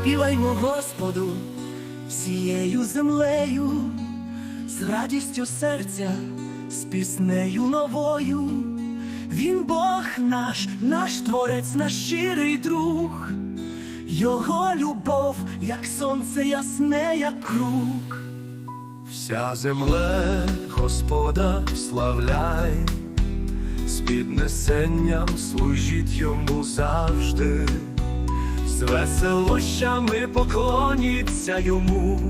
Співаймо Господу всією землею, з радістю серця, з піснею новою. Він Бог наш, наш творець, наш щирий друг, Його любов, як сонце ясне, як круг. Вся земле Господа славляй, з піднесенням служіть йому завжди, з веселощами поклоніться йому,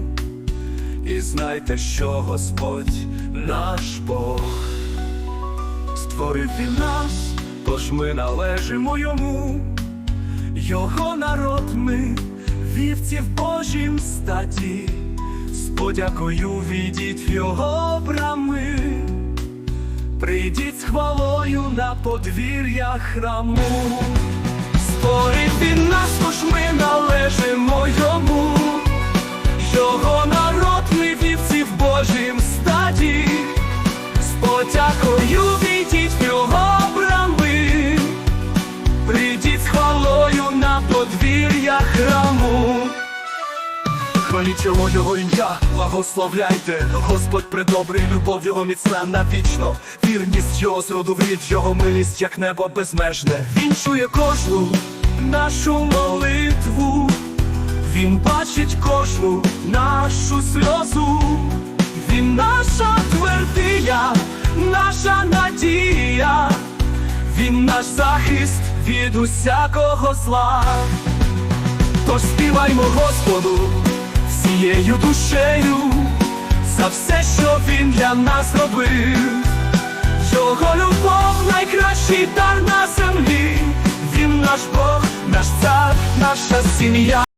і знайте, що Господь наш Бог. Створив він нас, тож ми належимо йому, його народ ми, вівці в Божім статі, з подякою відіть його брами. Прийдіть з хвалою на подвір'я храму, створив він нас, тож ми належимо йому, його народ вівці в Божім стаді, з потякою війдіть в його брами, прийдіть з хвалою на подвір'я. Хваліть його ім'я, благословляйте, Господь предобрий, любов його міцна навічно, вірність його зроду в його милість, як небо безмежне. Він чує кожну нашу молитву, він бачить кожну нашу сльозу, він наша твердия, наша надія, він наш захист від усякого зла. Тож співаймо Господу всією душею за все, що він для нас робив. Його любов найкращий дар на землі. Він наш Бог, наш цар, наша сім'я.